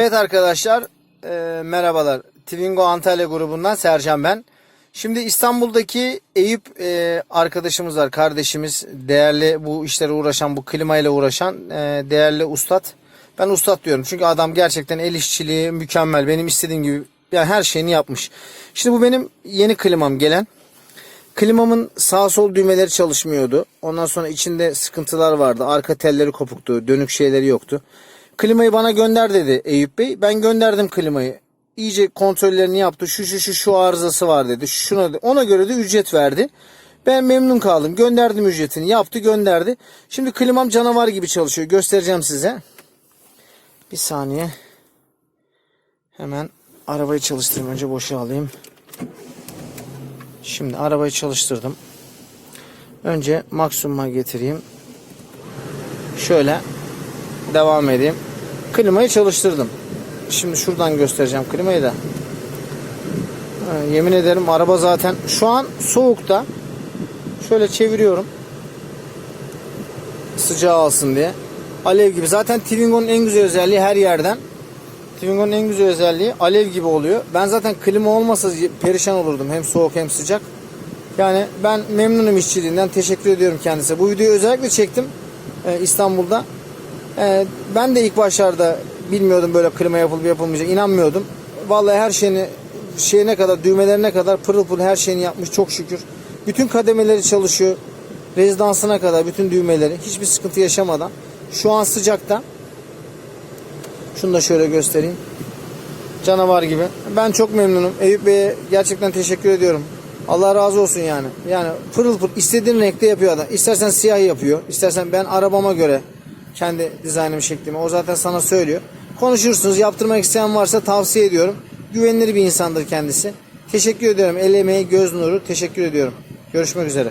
Evet arkadaşlar e, merhabalar. Twingo Antalya grubundan Sercan ben. Şimdi İstanbul'daki Eyüp e, arkadaşımız var, kardeşimiz. Değerli bu işlere uğraşan, bu klimayla uğraşan e, değerli ustad. Ben ustad diyorum çünkü adam gerçekten el işçiliği mükemmel. Benim istediğim gibi yani her şeyini yapmış. Şimdi bu benim yeni klimam gelen. Klimamın sağ sol düğmeleri çalışmıyordu. Ondan sonra içinde sıkıntılar vardı. Arka telleri kopuktu. Dönük şeyleri yoktu. Klimayı bana gönder dedi Eyüp Bey. Ben gönderdim klimayı. İyice kontrollerini yaptı. Şu şu şu şu arızası var dedi. Şuna ona göre de ücret verdi. Ben memnun kaldım. Gönderdim ücretini. Yaptı gönderdi. Şimdi klimam canavar gibi çalışıyor. Göstereceğim size. Bir saniye. Hemen arabayı çalıştırayım. Önce boşa alayım. Şimdi arabayı çalıştırdım. Önce maksimuma getireyim. Şöyle devam edeyim. Klimayı çalıştırdım. Şimdi şuradan göstereceğim klimayı da. Yemin ederim araba zaten şu an soğukta. Şöyle çeviriyorum. Sıcağı alsın diye. Alev gibi. Zaten Twingo'nun en güzel özelliği her yerden. Twingo'nun en güzel özelliği alev gibi oluyor. Ben zaten klima olmasa perişan olurdum. Hem soğuk hem sıcak. Yani ben memnunum işçiliğinden. Teşekkür ediyorum kendisine. Bu videoyu özellikle çektim e, İstanbul'da. E, ben de ilk başlarda bilmiyordum böyle klima yapılıp yapılmayacak. İnanmıyordum. Vallahi her şeyini şeyine kadar düğmelerine kadar pırıl pırıl her şeyini yapmış çok şükür. Bütün kademeleri çalışıyor. Rezidansına kadar bütün düğmeleri hiçbir sıkıntı yaşamadan. Şu an sıcakta. Şunu da şöyle göstereyim. Canavar gibi. Ben çok memnunum. Eyüp Bey'e gerçekten teşekkür ediyorum. Allah razı olsun yani. Yani pırıl pırıl istediğin renkte yapıyor adam. İstersen siyah yapıyor. İstersen ben arabama göre kendi dizaynımı şeklimi. O zaten sana söylüyor. Konuşursunuz. Yaptırmak isteyen varsa tavsiye ediyorum. Güvenilir bir insandır kendisi. Teşekkür ediyorum. El emeği, göz nuru. Teşekkür ediyorum. Görüşmek üzere.